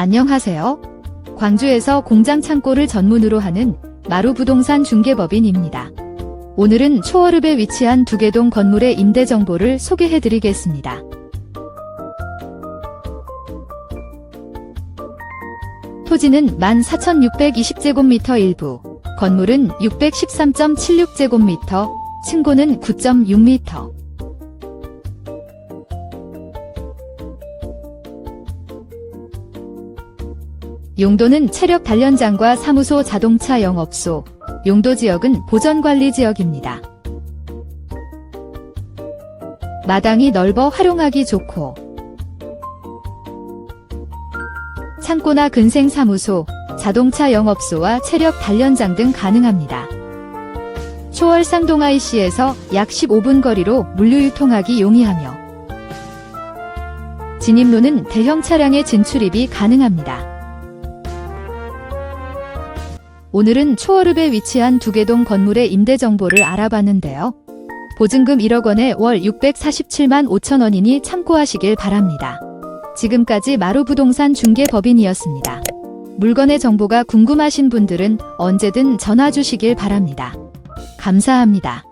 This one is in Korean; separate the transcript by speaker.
Speaker 1: 안녕하세요. 광주에서 공장 창고를 전문으로 하는 마루부동산 중개법인입니다. 오늘은 초월읍에 위치한 두개동 건물의 임대 정보를 소개해 드리겠습니다. 토지는 14,620제곱미터 일부, 건물은 613.76제곱미터, 층고는 9.6미터. 용도는 체력 단련장과 사무소 자동차 영업소, 용도 지역은 보전관리 지역입니다. 마당이 넓어 활용하기 좋고, 창고나 근생 사무소, 자동차 영업소와 체력 단련장 등 가능합니다. 초월 쌍동 IC에서 약 15분 거리로 물류 유통하기 용이하며 진입로는 대형 차량의 진출입이 가능합니다. 오늘은 초월읍에 위치한 두개동 건물의 임대 정보를 알아봤는데요. 보증금 1억 원에 월 647만 5천 원이니 참고하시길 바랍니다. 지금까지 마루부동산 중개법인이었습니다. 물건의 정보가 궁금하신 분들은 언제든 전화 주시길 바랍니다. 감사합니다.